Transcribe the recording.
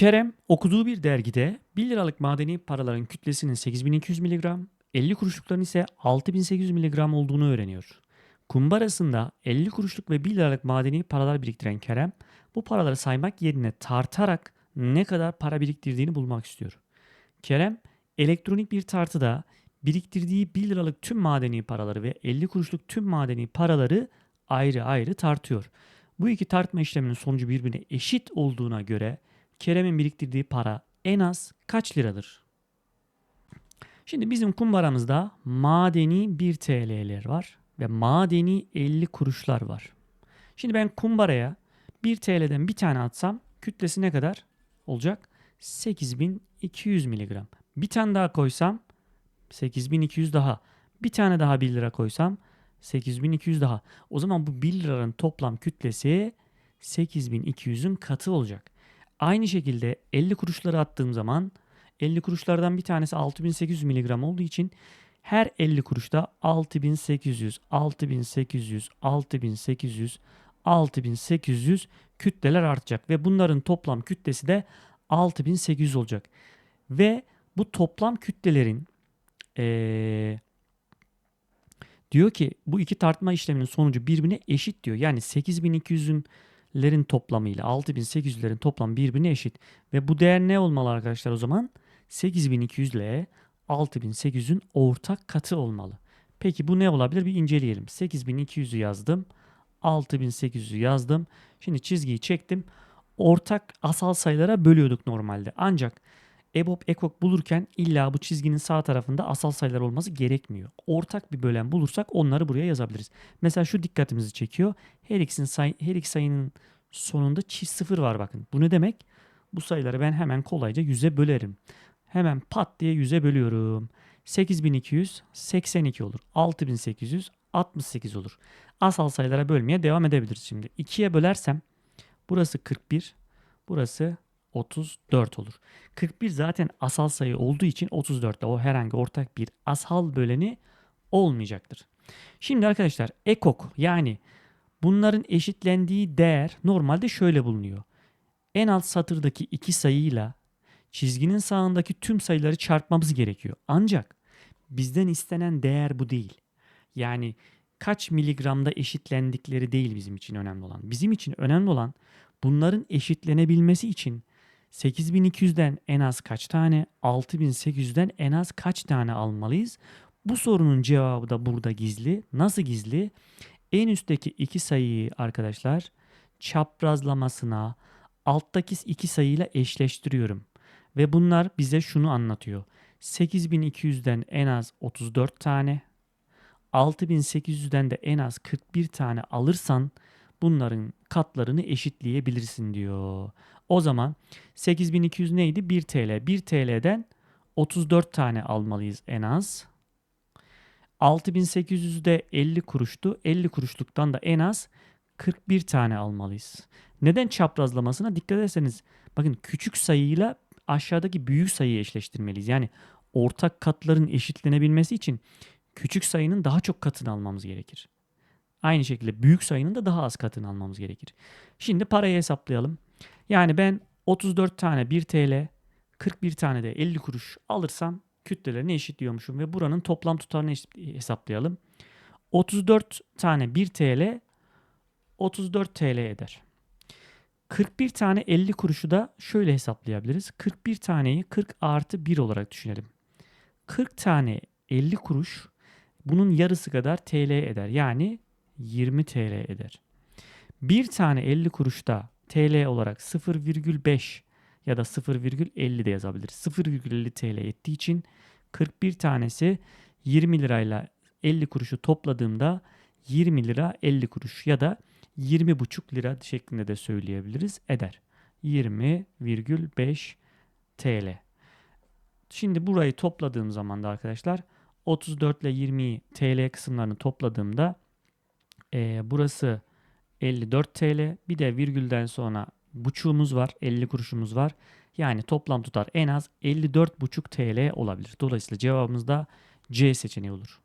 Kerem okuduğu bir dergide 1 liralık madeni paraların kütlesinin 8200 mg, 50 kuruşlukların ise 6800 mg olduğunu öğreniyor. Kumbarasında 50 kuruşluk ve 1 liralık madeni paralar biriktiren Kerem bu paraları saymak yerine tartarak ne kadar para biriktirdiğini bulmak istiyor. Kerem elektronik bir tartıda biriktirdiği 1 liralık tüm madeni paraları ve 50 kuruşluk tüm madeni paraları ayrı ayrı tartıyor. Bu iki tartma işleminin sonucu birbirine eşit olduğuna göre Kerem'in biriktirdiği para en az kaç liradır? Şimdi bizim kumbaramızda madeni 1 TL'ler var ve madeni 50 kuruşlar var. Şimdi ben kumbaraya 1 TL'den bir tane atsam kütlesi ne kadar olacak? 8200 miligram. Bir tane daha koysam 8200 daha. Bir tane daha 1 lira koysam 8200 daha. O zaman bu 1 liranın toplam kütlesi 8200'ün katı olacak. Aynı şekilde 50 kuruşları attığım zaman 50 kuruşlardan bir tanesi 6800 miligram olduğu için her 50 kuruşta 6800, 6800, 6800, 6800 kütleler artacak ve bunların toplam kütlesi de 6800 olacak. Ve bu toplam kütlelerin ee, diyor ki bu iki tartma işleminin sonucu birbirine eşit diyor. Yani 8200'ün lerin toplamıyla 6800'lerin toplam birbirine eşit. Ve bu değer ne olmalı arkadaşlar o zaman? 8200 ile 6800'ün ortak katı olmalı. Peki bu ne olabilir? Bir inceleyelim. 8200'ü yazdım. 6800'ü yazdım. Şimdi çizgiyi çektim. Ortak asal sayılara bölüyorduk normalde. Ancak EBOB ekok bulurken illa bu çizginin sağ tarafında asal sayılar olması gerekmiyor. Ortak bir bölen bulursak onları buraya yazabiliriz. Mesela şu dikkatimizi çekiyor. Her, ikisinin say her iki sayının sonunda çift sıfır var bakın. Bu ne demek? Bu sayıları ben hemen kolayca 100'e bölerim. Hemen pat diye 100'e bölüyorum. 8200 82 olur. 6800 68 olur. Asal sayılara bölmeye devam edebiliriz şimdi. 2'ye bölersem burası 41, burası 34 olur. 41 zaten asal sayı olduğu için 34'te o herhangi ortak bir asal böleni olmayacaktır. Şimdi arkadaşlar ekok yani bunların eşitlendiği değer normalde şöyle bulunuyor. En alt satırdaki iki sayıyla çizginin sağındaki tüm sayıları çarpmamız gerekiyor. Ancak bizden istenen değer bu değil. Yani kaç miligramda eşitlendikleri değil bizim için önemli olan. Bizim için önemli olan bunların eşitlenebilmesi için 8200'den en az kaç tane, 6800'den en az kaç tane almalıyız? Bu sorunun cevabı da burada gizli. Nasıl gizli? En üstteki iki sayıyı arkadaşlar çaprazlamasına alttaki iki sayıyla eşleştiriyorum. Ve bunlar bize şunu anlatıyor. 8200'den en az 34 tane, 6800'den de en az 41 tane alırsan bunların katlarını eşitleyebilirsin diyor. O zaman 8200 neydi? 1 TL. 1 TL'den 34 tane almalıyız en az. 6800 de 50 kuruştu. 50 kuruşluktan da en az 41 tane almalıyız. Neden çaprazlamasına dikkat ederseniz bakın küçük sayıyla aşağıdaki büyük sayıyı eşleştirmeliyiz. Yani ortak katların eşitlenebilmesi için küçük sayının daha çok katını almamız gerekir. Aynı şekilde büyük sayının da daha az katını almamız gerekir. Şimdi parayı hesaplayalım. Yani ben 34 tane 1 TL, 41 tane de 50 kuruş alırsam kütlelerini eşitliyormuşum ve buranın toplam tutarını hesaplayalım. 34 tane 1 TL 34 TL eder. 41 tane 50 kuruşu da şöyle hesaplayabiliriz. 41 taneyi 40 artı 1 olarak düşünelim. 40 tane 50 kuruş bunun yarısı kadar TL eder. Yani 20 TL eder. Bir tane 50 kuruşta TL olarak 0,5 ya da 0,50 de yazabiliriz. 0,50 TL ettiği için 41 tanesi 20 lirayla 50 kuruşu topladığımda 20 lira 50 kuruş ya da 20,5 lira şeklinde de söyleyebiliriz eder. 20,5 TL. Şimdi burayı topladığım zaman da arkadaşlar 34 ile 20 TL kısımlarını topladığımda e, burası 54 TL. Bir de virgülden sonra buçuğumuz var. 50 kuruşumuz var. Yani toplam tutar en az 54,5 TL olabilir. Dolayısıyla cevabımız da C seçeneği olur.